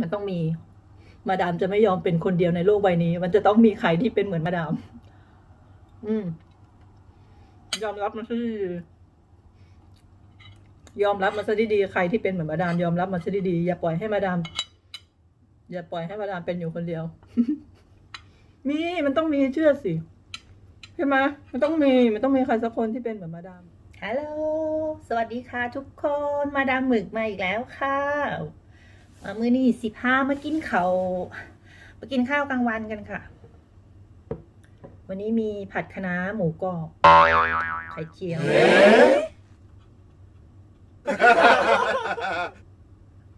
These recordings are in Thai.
มันต้องมีมาดามจะไม่ยอมเป็นคนเดียวในโลกใบนี้ มันจะต้องมีใครที่เป็นเหมือนมาดาม อืม ยอมรับมันซะดีๆยอมรับมันซะดีๆใครที่เป็นเหมือนมาดาม ยอมรับมันซะดีๆอย่าปล่อยให้มาดาม อย่าปล่อยให้มาดามเป็นอยู่คนเดียว มีมันต้องมีเชื่อสิใช่ไหมมันต้องมี มันต้องมีใครสักคนที่เป็นเหมือนมาดามฮัลโหลสวัสดีค่ะทุกคน มาดามหมึกมาอีกแล้วค่ะอ่า มื้อนี้สิพามากินเขาวมากินข้าวกลางวันกันค่ะ วันนี้มีผัดคะน้าหมูกรอบไข่เจียว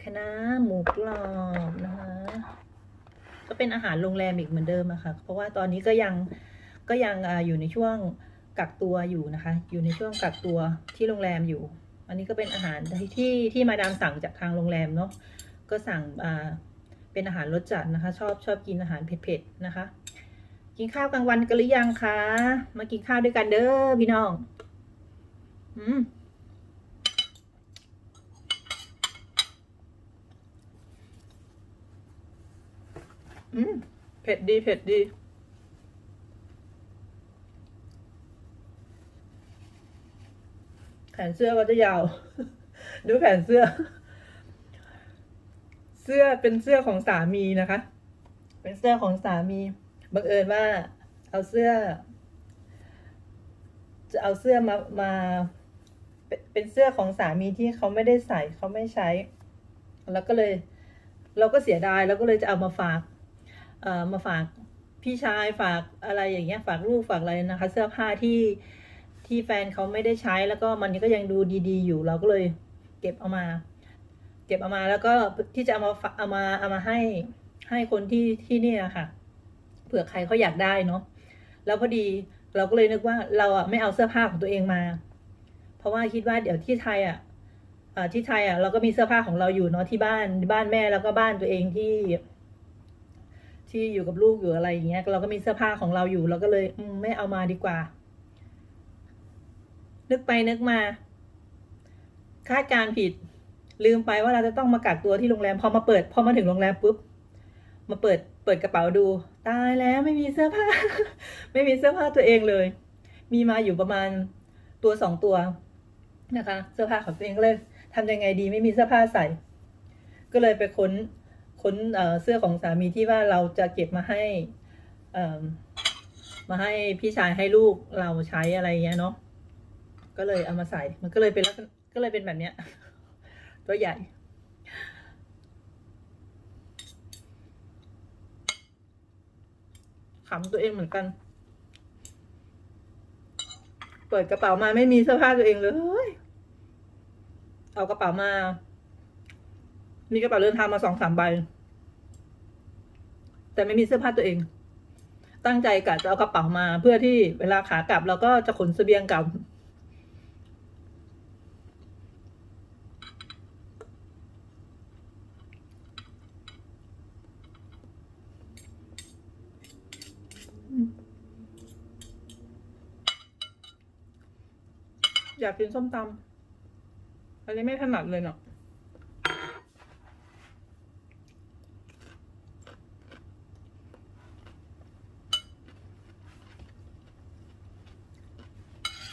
คะน้าหมูกรอบนะคะก็เป็นอาหารโรงแรมอีกเหมือนเดิมอะค่ะ เพราะว่าตอนนี้ก็ยังก็ยังอาอยู่ในช่วงกักตัวอยู่นะคะ อยู่ในช่วงกักตัวที่โรงแรมอยู่ อันนี้ก็เป็นอาหารที่ที่มาดามสั่งจากทางโรงแรมเนาะ ก็สั่งอ่าเป็นอาหารรสจัดนะคะ ชอบชอบกินอาหารเผ็ดๆนะคะ กินข้าวกลางวันกันหรือยังคะมากินข้าวด้วยกันเด้อพี่น้อง อืมอืมเผ็ดดีเผ็ดดีแขนเสื้อก็จะยาว ดูแขนเสื้อ เสื้อเป็นเสื้อของสามีนะคะ เป็นเสื้อของสามีบังเอิญว่า เอาเสื้อ จะเอาเสื้อมามาเป็นเป็นเสื้อของสามีที่เขาไม่ได้ใส่เขาไม่ใช้ แล้วก็เลย เราก็เสียดายเราก็เลยจะเอามาฝากเอ่อมาฝากพี่ชายฝากอะไรอย่างเงี้ยฝากลูกฝากอะไรนะคะ เสื้อผ้าที่ที่แฟนเขาไม่ได้ใช้แล้วก็มันก็ยังดูดี ๆ อยู่เราก็เลยเก็บเอามา เก็บเอามาแล้วก็ที่จะเอามาเอามาเอามาให้ให้คนที่ที่เนี่ยค่ะ เผื่อใครเขาอยากได้เนาะแล้วพอดีเราก็เลยนึกว่าเราอะไม่เอาเสื้อผ้าของตัวเองมา เพราะว่าคิดว่าเดี๋ยวที่ไทยอะที่ไทยอะเราก็มีเสื้อผ้าของเราอยู่เนาะที่บ้านบ้านแม่แล้วก็บ้านตัวเองที่ ที่อยู่กับลูกอยู่อะไรอย่างเงี้ย เราก็มีเสื้อผ้าของเราอยู่ เราก็เลยอืมไม่เอามาดีกว่า นึกไปนึกมา คาดการณ์ผิด ลืมไปว่าเราจะต้องมากักตัวที่โรงแรมพอมาเปิด พอมาถึงโรงแรมปุ๊บมาเปิดเปิดกระเป๋าดู ตายแล้วไม่มีเสื้อผ้า ไม่มีเสื้อผ้าตัวเองเลย มีมาอยู่ประมาณตัวสองตัวนะคะ เสื้อผ้าของตัวเองก็เลยทำยังไงดีไม่มีเสื้อผ้าใส่ ก็เลยไปค้นค้นเสื้อของสามีที่ว่าเราจะเก็บมาให้มาให้พี่ชายให้ลูกเราใช้อะไรเงี้ยเนาะก็เลยเอามาใส่มันก็เลยเป็นก็เลยเป็นแบบเนี้ย ตัวใหญ่ ขำตัวเองเหมือนกัน เปิดกระเป๋ามาไม่มีเสื้อผ้าตัวเองเลย เอากระเป๋ามา มีกระเป๋าเดินทางมาสองสามใบ แต่ไม่มีเสื้อผ้าตัวเอง ตั้งใจกะจะเอากระเป๋ามาเพื่อที่เวลาขากลับเราก็จะขนเสบียงกลับ อยากกินส้มตำอันนี้ไม่ถนัดเลยเนาะ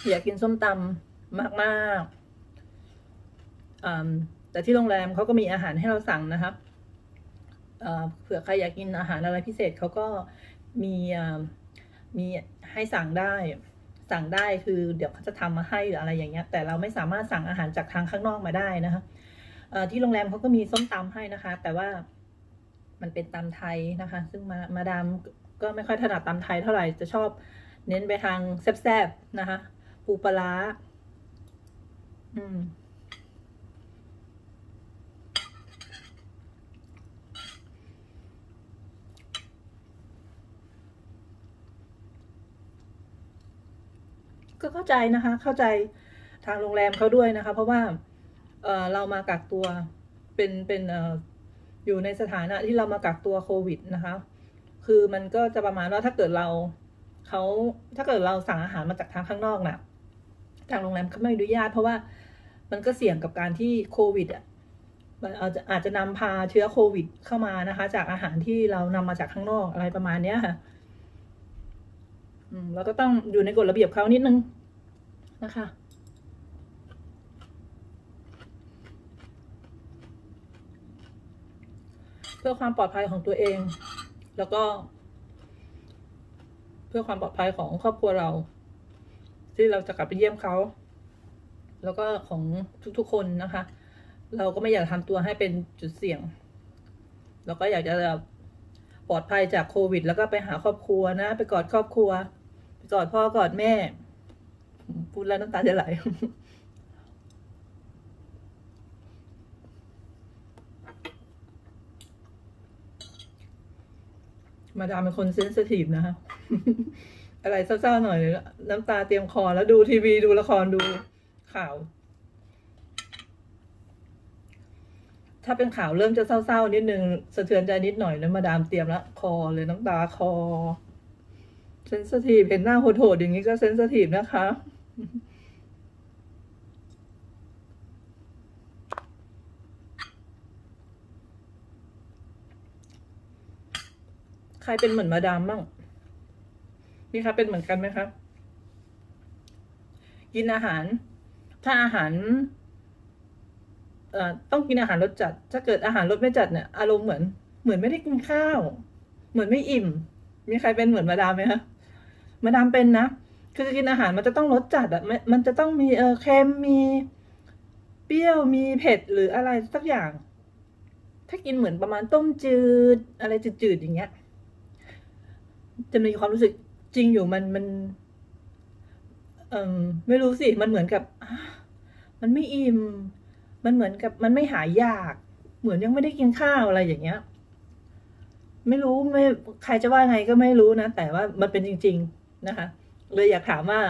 อยากกินส้มตำมากๆอืมแต่ที่โรงแรมเขาก็มีอาหารให้เราสั่งนะครับเผื่อใครอยากกินอาหารอะไรพิเศษเขาก็มีมีให้สั่งได้ สั่งได้คือเดี๋ยวเขาจะทำมาให้หรืออะไรอย่างเงี้ยแต่เราไม่สามารถสั่งอาหารจากทางข้างนอกมาได้นะคะที่โรงแรมเขาก็มีส้มตำให้นะคะ แต่ว่ามันเป็นตำไทยนะคะ ซึ่งมามาดามก็ไม่ค่อยถนัดตำไทยเท่าไหร่จะชอบเน้นไปทางแซ่บๆนะคะ ปูปลาร้าอืม ก็เข้าใจนะคะ เข้าใจทางโรงแรมเขาด้วยนะคะ เพราะว่าเเรามากักตัวเป็นเป็นอยู่ในสถานะที่เรามากักตัวโควิดนะคะ คือมันก็จะประมาณว่าถ้าเกิดเราเขาถ้าเกิดเราสั่งอาหารมาจากทางข้างนอกน่ะทางโรงแรมเขาไม่อนุญาต เพราะว่ามันก็เสี่ยงกับการที่โควิดอะมันอาจจะอาจจะนำพาเชื้อโควิดเข้ามานะคะ จากอาหารที่เรานำมาจากข้างนอกอะไรประมาณเนี้ยค่ะ เราก็ต้องอยู่ในกฎระเบียบเขานิดนึงนะคะเพื่อความปลอดภัยของตัวเอง แล้วก็ เพื่อความปลอดภัยของครอบครัวเรา ที่เราจะกลับไปเยี่ยมเขา แล้วก็ของทุกๆคนนะคะ เราก็ไม่อยากทำตัวให้เป็นจุดเสี่ยง เราก็อยากจะปลอดภัยจากโควิด แล้วก็ไปหาครอบครัวนะ ไปกอดครอบครัว กอดพ่อกอดแม่ พูดแล้วน้ำตาจะไหลมาดามเป็นคนเซนซิทีฟนะคะอะไรเศร้าๆหน่อย น้ำตาเตรียมคอแล้วดูทีวีดูละครดูข่าว ถ้าเป็นข่าวเริ่มจะเศร้าๆนิดนึง สะเทือนใจนิดหน่อยแล้วมาดามเตรียมละคอเลยน้ำตาคอ เซนซิทีฟเห็นหน้าโหดๆอย่างนี้ก็เซนซิทีฟนะคะ ใครเป็นเหมือนมาดามบ้างมีใครเป็นเหมือนกันไหมครับกินอาหาร ถ้าอาหารเอ่อต้องกินอาหารรสจัด ถ้าเกิดอาหารรสไม่จัดเนี่ยอารมณ์เหมือน เหมือนไม่ได้กินข้าว เหมือนไม่อิ่ม มีใครเป็นเหมือนมาดามไหมคะ มาดามเป็นนะ คือกินอาหารมันจะต้องรสจัดอะมันมันจะต้องมีเออเค็มมีเปรี้ยวมีเผ็ดหรืออะไรสักอย่าง ถ้ากินเหมือนประมาณต้มจืด อะไรจืดๆอย่างเงี้ย จะมีความรู้สึกจริงอยู่มันมันเออไม่รู้สิมันเหมือนกับมันไม่อิ่มมันเหมือนกับมันไม่หายยาก เหมือนยังไม่ได้กินข้าวอะไรอย่างเงี้ย ไม่รู้ไม่ใครจะว่าไงก็ไม่รู้นะ แต่ว่ามันเป็นจริง ๆ นะคะเลยอยากถามว่า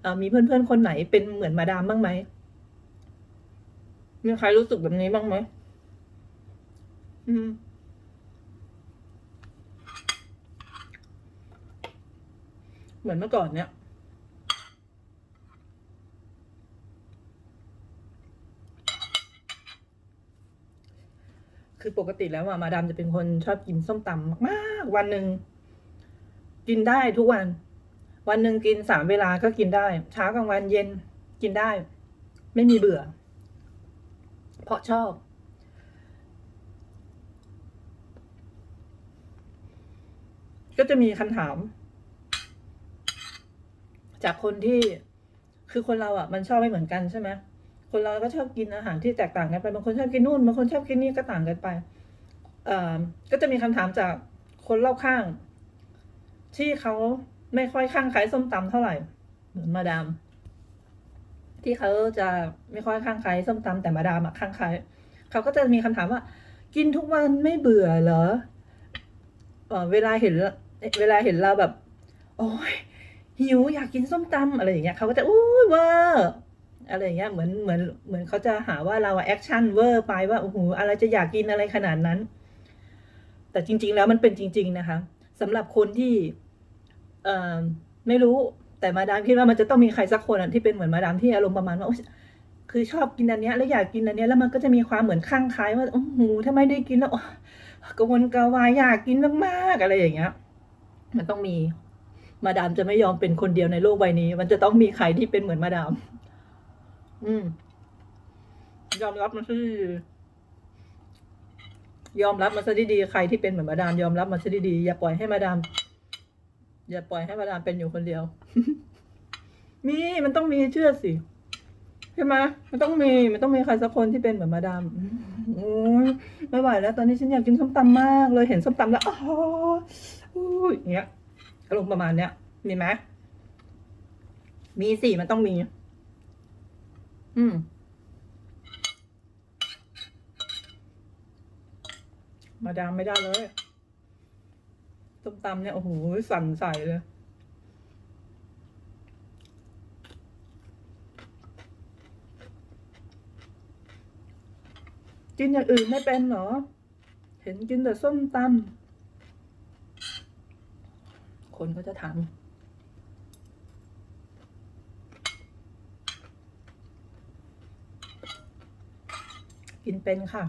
เอ่อมีเพื่อนๆคนไหนเป็นเหมือนมาดามบ้างไหมมีใครรู้สึกแบบนี้บ้างไหมอืมเหมือนเมื่อก่อนเนี่ย คือปกติแล้วอะมาดามจะเป็นคนชอบกินส้มตำมาก ๆ วันหนึ่งกินได้ทุกวัน วันหนึ่งกินสามเวลาก็กินได้ เช้ากลางวันเย็นกินได้ ไม่มีเบื่อ เพราะชอบ ก็จะมีคำถาม จากคนที่คือคนเราอะ มันชอบไม่เหมือนกันใช่ไหมคนเราก็ชอบกินอาหารที่แตกต่างกันไปบางคนชอบกินนู่นบางคนชอบกินนี่ก็ต่างกันไปก็จะมีคำถามจากคนรอบข้าง ที่เขา ไม่ค่อยข้างใครส้มตำเท่าไหร่ เหมือนมาดาม ที่เขาจะไม่ค่อยข้างใครส้มตำแต่มาดามอะข้างใครเขาก็จะมีคำถามว่า กินทุกวันไม่เบื่อเหรอเออเวลาเห็นเวลาเห็นเราแบบ โอ้ยหิวอยากกินส้มตำอะไรอย่างเงี้ยเขาก็จะอู้เวอร์อะไรอย่างเงี้ยเหมือนเหมือนเหมือนเขาจะหาว่าเราแอคชั่นเวอร์ไปว่าโอ้โหอะไรจะอยากกินอะไรขนาดนั้น แต่จริง ๆ แล้วมันเป็นจริง ๆ นะคะสำหรับคนที่ ไม่รู้แต่มาดามคิดว่ามันจะต้องมีใครสักคนที่เป็นเหมือนมาดามที่อารมณ์ประมาณว่าโอ๊ยคือชอบกินอันเนี้ยแล้วอยากกินอันเนี้ยแล้วมันก็จะมีความเหมือนข้างคล้ายว่าโอ้โหถ้าไม่ได้กินแล้วกระวนกระวายอยากกินมากๆอะไรอย่างเงี้ย มันต้องมีมาดามจะไม่ยอมเป็นคนเดียวในโลกใบนี้ มันจะต้องมีใครที่เป็นเหมือนมาดาม อืม ยอมรับมันซะดีๆยอมรับมันซะดีๆใครที่เป็นเหมือนมาดาม ยอมรับมันซะดีๆอย่าปล่อยให้มาดาม อย่าปล่อยให้มาดามเป็นอยู่คนเดียว มีมันต้องมีเชื่อสิใช่ไหมมันต้องมีมันต้องมีใครสักคนที่เป็นเหมือนมาดามโอ้ยไม่ไหวแล้ว ตอนนี้ฉันอยากกินส้มตำมากเลยเห็นส้มตำแล้วอ๋ออู้ยอย่างเงี้ยอารมณ์ประมาณเนี้ยมีไหมมีสิมันต้องมี อืมมาดามไม่ได้เลย ส้มตำเนี่ย โอ้โห สั่นใส่เลย กินอย่างอื่นไม่เป็นเหรอ เห็นกินแต่ส้มตำ คนก็จะถามกินเป็นค่ะ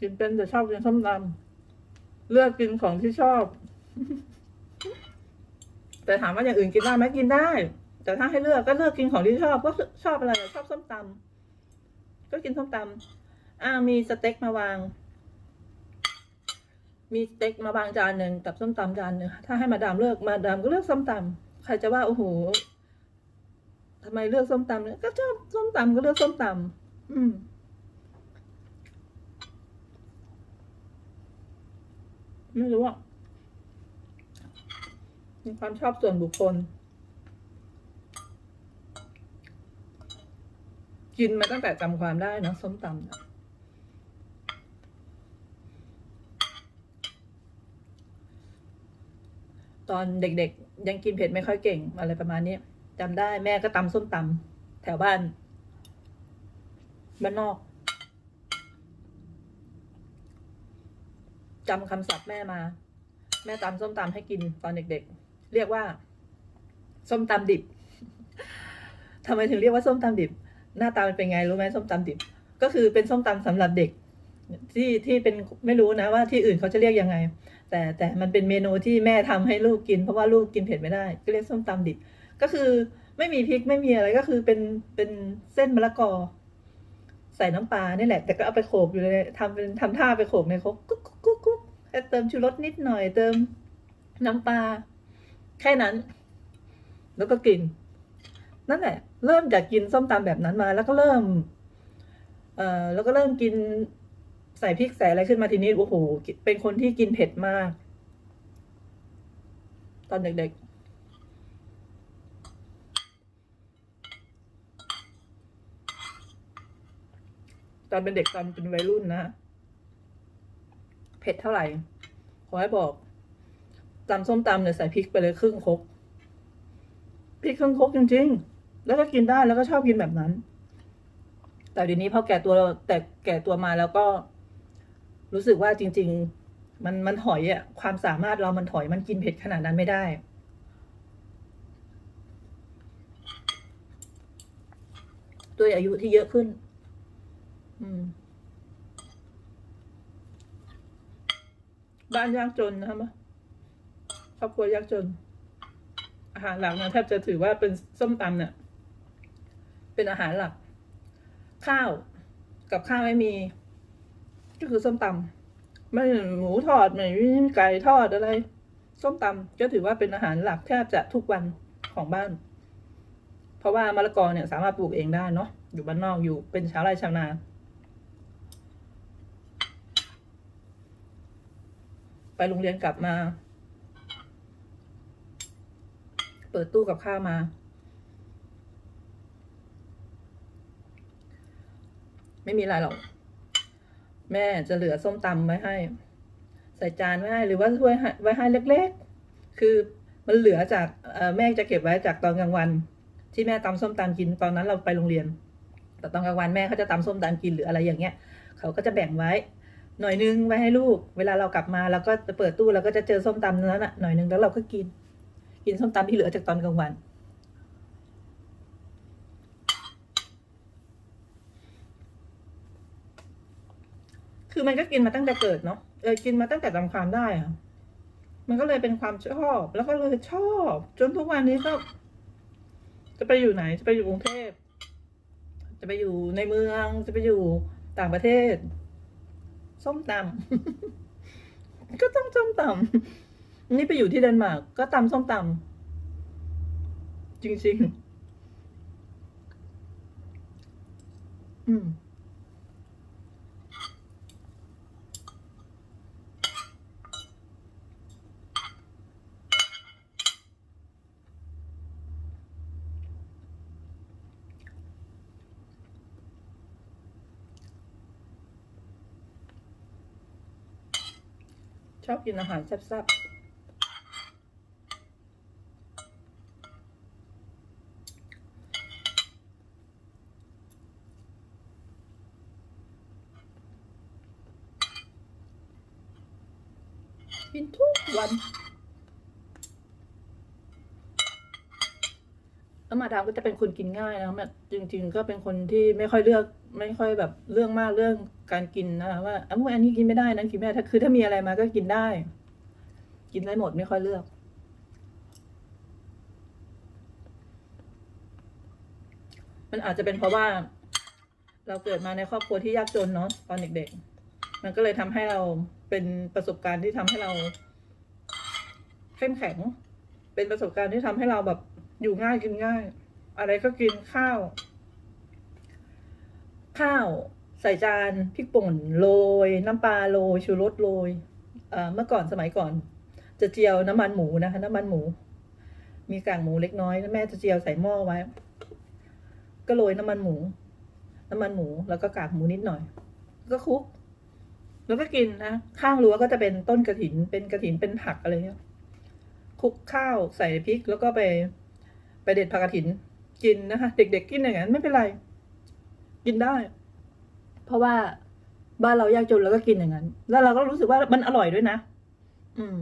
กินเป็นแต่ชอบกินส้มตำเลือกกินของที่ชอบ แต่ถามว่าอย่างอื่นกินได้ไหมกินได้ แต่ถ้าให้เลือกก็เลือกกินของที่ชอบก็ชอบอะไรชอบส้มตำก็กินส้มตำอ่ามีสเต็กมาวาง มีสเต็กมาวางจานหนึ่งกับส้มตำจานหนึ่งถ้าให้มาดามเลือกมาดามก็เลือกส้มตำใครจะว่าโอ้โหทำไมเลือกส้มตำเนี่ยก็ชอบส้มตำก็เลือกส้มตำอืม ไม่รู้อะมีความชอบส่วนบุคคล กินมาตั้งแต่จำความได้นะส้มตำตอนเด็กๆ ยังกินเผ็ดไม่ค่อยเก่งอะไรประมาณนี้จำได้แม่ก็ตำส้มตำแถวบ้าน บ้านนอก จำคำศัพท์แม่มา แม่ตำส้มตำให้กินตอนเด็กๆ เรียกว่า ส้มตำดิบทำไมถึงเรียกว่าส้มตำดิบ หน้าตามันเป็นไงรู้ไหมส้มตำดิบ ก็คือเป็นส้มตำสำหรับเด็ก ที่ที่เป็นไม่รู้นะว่าที่อื่นเขาจะเรียกยังไง แต่แต่มันเป็นเมนูที่แม่ทำให้ลูกกิน เพราะว่าลูกกินเผ็ดไม่ได้ ก็เรียกส้มตำดิบ ก็คือไม่มีพริกไม่มีอะไรก็คือเป็นเป็นเส้นมะละกอ ใส่น้ำปลานี่แหละ แต่ก็เอาไปโขลกอยู่เลยทำเป็นทำท่าไปโขลกในครกกุ๊กกุ๊กกุ๊กเติมชูรสนิดหน่อย เติมน้ำปลาแค่นั้น แล้วก็กิน นั่นแหละ เริ่มจากกินส้มตำแบบนั้นมา แล้วก็เริ่ม เอ่อแล้วก็เริ่มกินใส่พริกใส่อะไรขึ้นมาทีนี้โอ้โหเป็นคนที่กินเผ็ดมาก ตอนเด็ก ตอนเป็นเด็กตอนเป็นวัยรุ่นนะเผ็ดเท่าไหร่ ขอให้บอกตำส้มตำเนี่ยใส่พริกไปเลยครึ่งคกพริกครึ่งคกจริง ๆ แล้วก็กินได้แล้วก็ชอบกินแบบนั้น แต่เดี๋ยวนี้พอแก่ตัวแต่แก่ตัวมาแล้วก็ รู้สึกว่าจริง ๆ มันมันถอยอะความสามารถเรามันถอยมันกินเผ็ดขนาดนั้นไม่ได้ด้วยอายุที่เยอะขึ้น บ้านยากจนนะคะครอบครัวยากจน อาหารหลักเนี่ยแทบจะถือว่าเป็นส้มตำเนี่ยเป็นอาหารหลัก ข้าวกับข้าวไม่มี ก็คือส้มตำไม่หมูทอดไม่ไก่ทอดอะไร ส้มตำก็ถือว่าเป็นอาหารหลักแทบจะทุกวันของบ้าน เพราะว่ามะละกอเนี่ยสามารถปลูกเองได้เนาะอยู่บ้านนอกอยู่เป็นชาวไร่ชาวนา ไปโรงเรียนกลับมา เปิดตู้กับข้าวมา ไม่มีอะไรหรอก แม่จะเหลือส้มตำไว้ให้ ใส่จานไว้ให้หรือว่าถ้วยไว้ให้เล็กๆ คือมันเหลือจากแม่จะเก็บไว้จากตอนกลางวัน ที่แม่ตำส้มตำกินตอนนั้นเราไปโรงเรียน แต่ตอนกลางวันแม่เขาจะตำส้มตำกินหรืออะไรอย่างเงี้ย เขาก็จะแบ่งไว้ หน่อยนึงไว้ให้ลูก เวลาเรากลับมาเราก็จะเปิดตู้เราก็จะเจอส้มตำนั้นอะหน่อยนึงแล้วเราก็กิน กินส้มตำที่เหลือจากตอนกลางวัน คือมันก็กินมาตั้งแต่เกิดเนาะเออกินมาตั้งแต่จำความได้อะมันก็เลยเป็นความชอบ แล้วก็เลยชอบ จนทุกวันนี้ก็จะไปอยู่ไหนจะไปอยู่กรุงเทพ จะไปอยู่ในเมืองจะไปอยู่ต่างประเทศ ส้มตำ ก็ต้องส้มตำ นี่ไปอยู่ที่เดนมาร์กก็ตำส้มตำ จริง ๆ อืม อบกินอาหารแซ่บๆกินทุกวันแล้วมาดามก็จะเป็นคนกินง่ายนะแบบจริง ๆ ก็เป็นคนที่ไม่ค่อยเลือก ไม่ค่อยแบบเรื่องมากเรื่อง การกินนะคะว่าอะอันนี้กินไม่ได้นั้นกินไม่ได้ถ้าคือถ้ามีอะไรมาก็กินได้ กินได้หมดไม่ค่อยเลือก มันอาจจะเป็นเพราะว่า เราเกิดมาในครอบครัวที่ยากจนเนาะตอนเด็กๆ มันก็เลยทำให้เราเป็นประสบการณ์ที่ทำให้เราเข้มแข็ง เป็นประสบการณ์ที่ทำให้เราแบบอยู่ง่ายกินง่าย อะไรก็กินข้าว ข้าว ใส่จานพริกป่นโรย น้ำปลาโรยชูรสโรยเมื่อก่อนสมัยก่อน จะเจียวน้ำมันหมูนะคะ น้ำมันหมู มีกากหมูเล็กน้อยแล้วแม่จะเจียวใส่หม้อไว้ ก็โรยน้ำมันหมู น้ำมันหมูแล้วก็กากหมูนิดหน่อย ก็คลุก แล้วก็กินนะข้างรั้วก็จะเป็นต้นกระถิน เป็นกระถินเป็นผักอะไรเงี้ยคลุกข้าวใส่พริกแล้วก็ไป ไปเด็ดผักกระถิน กินนะคะ เด็ก ๆ กินอย่างนั้นไม่เป็นไร กินได้ เพราะว่าบ้านเรายากจนเราก็กินอย่างนั้น แล้วเราก็รู้สึกว่ามันอร่อยด้วยนะ อืม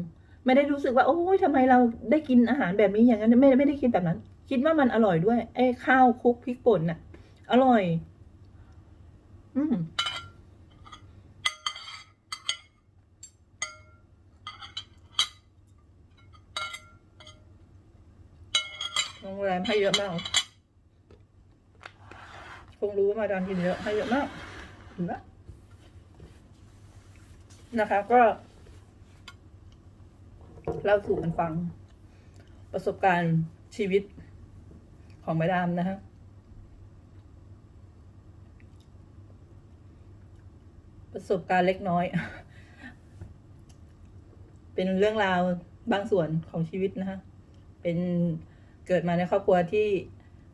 ไม่ได้รู้สึกว่า โอ้ยทำไมเราได้กินอาหารแบบนี้อย่างนั้น ไม่ไม่ได้กินแบบนั้น คิดว่ามันอร่อยด้วยไอ้ข้าวคลุกพริกป่นน่ะ อร่อย อืมโรงแรมให้เยอะมากคงรู้ว่ามาดามกินเยอะให้เยอะมากเห็นไหมนะคะก็เล่าสู่กันฟัง ประสบการณ์ชีวิตของมาดามนะฮะประสบการณ์เล็กน้อย เป็นเรื่องราวบางส่วนของชีวิตนะคะเป็นเกิดมาในครอบครัวที่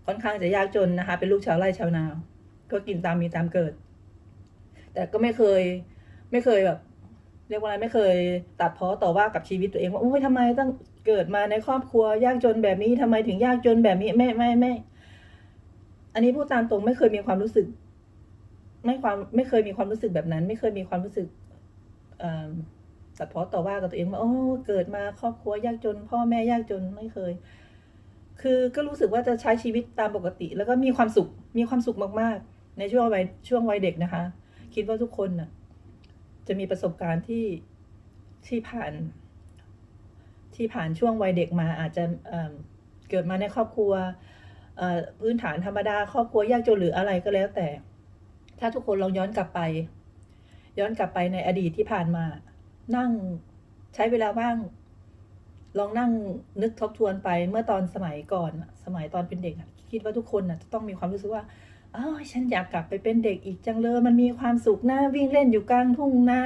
ค่อนข้างจะยากจนนะคะ เป็นลูกชาวไร่ชาวนา ก็กินตามมีตามเกิด แต่ก็ไม่เคย ไม่เคยแบบ เรียกว่าอะไรไม่เคยตัดพ้อต่อว่ากับชีวิตตัวเองว่าโอ้ยทำไมต้องเกิดมาในครอบครัวยากจนแบบนี้ทำไมถึงยากจนแบบนี้ไม่ไม่ไม่อันนี้พูดตามตรงไม่เคยมีความรู้สึก ไม่ความไม่เคยมีความรู้สึกแบบนั้น ไม่เคยมีความรู้สึกตัดพ้อต่อว่ากับตัวเองว่าโอ้เกิดมาครอบครัวยากจน พ่อแม่ยากจนไม่เคย คือก็รู้สึกว่าจะใช้ชีวิตตามปกติ แล้วก็มีความสุขมีความสุขมากๆ ในช่วงวัยช่วงวัยเด็กนะคะ คิดว่าทุกคนน่ะ จะมีประสบการณ์ที่ที่ผ่าน ที่ผ่านช่วงวัยเด็กมาอาจจะเเกิดมาในครอบครัวพื้นฐานธรรมดา ครอบครัวยากจนหรืออะไรก็แล้วแต่ ถ้าทุกคนลองย้อนกลับไป ย้อนกลับไปในอดีตที่ผ่านมา นั่งใช้เวลาว่าง ลองนั่งนึกทบทวนไปเมื่อตอนสมัยก่อน สมัยตอนเป็นเด็กคิดว่าทุกคนน่ะจะต้องมีความรู้สึกว่า อ้าวฉันอยากกลับไปเป็นเด็กอีกจังเลย มันมีความสุขนะวิ่งเล่นอยู่กลางทุ่งนา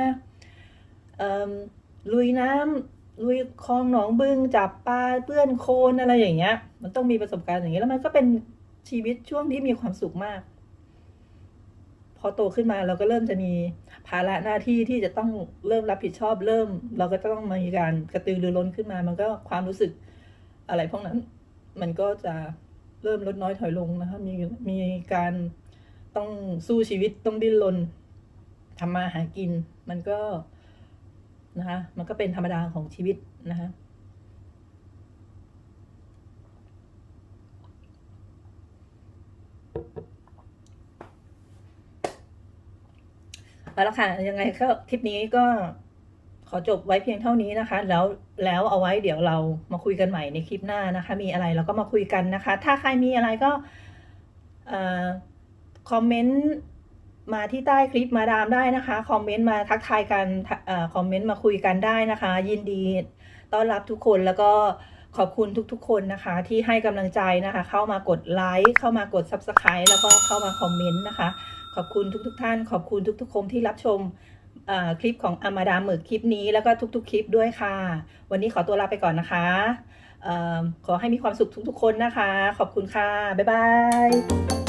ลุยน้ำลุยคลองหนองบึงจับปลาเปื้อนโคลนอะไรอย่างเงี้ย มันต้องมีประสบการณ์อย่างเงี้ยแล้วมันก็เป็นชีวิตช่วงที่มีความสุขมาก พอโตขึ้นมาเราก็เริ่มจะมีภาระหน้าที่ที่จะต้องเริ่มรับผิดชอบเริ่ม เราก็ต้องมีการกระตือรือร้นขึ้นมา มันก็ความรู้สึกอะไรพวกนั้น มันก็จะ เริ่มลดน้อยถอยลงนะคะมีมีการต้องสู้ชีวิตต้องดิ้นรนทำมาหากิน มันก็นะคะมันก็เป็นธรรมดาของชีวิตนะคะเอาละค่ะยังไงก็คลิปนี้ก็ ขอจบไว้เพียงเท่านี้นะคะ แล้วแล้วเอาไว้เดี๋ยวเรามาคุยกันใหม่ในคลิปหน้านะคะ มีอะไรเราก็มาคุยกันนะคะ ถ้าใครมีอะไรก็คอมเมนต์มาที่ใต้คลิปมาดามได้นะคะ คอมเมนต์มาทักทายกันอคอมเมนต์มาคุยกันได้นะคะ ยินดีต้อนรับทุกคนแล้วก็ขอบคุณทุกๆ คนนะคะ ที่ให้กำลังใจนะคะ เข้ามากดไลค์เข้ามากด Subscribe แล้วก็เข้ามาคอมเมนต์นะคะ ขอบคุณทุกๆ ท่าน ขอบคุณทุกๆคนที่รับชม คลิปของอามาดามหมึกคลิปนี้แล้วก็ทุกๆ คลิปด้วยค่ะ วันนี้ขอตัวลาไปก่อนนะคะอขอให้มีความสุขทุกๆ คนนะคะ ขอบคุณค่ะ บ๊ายบาย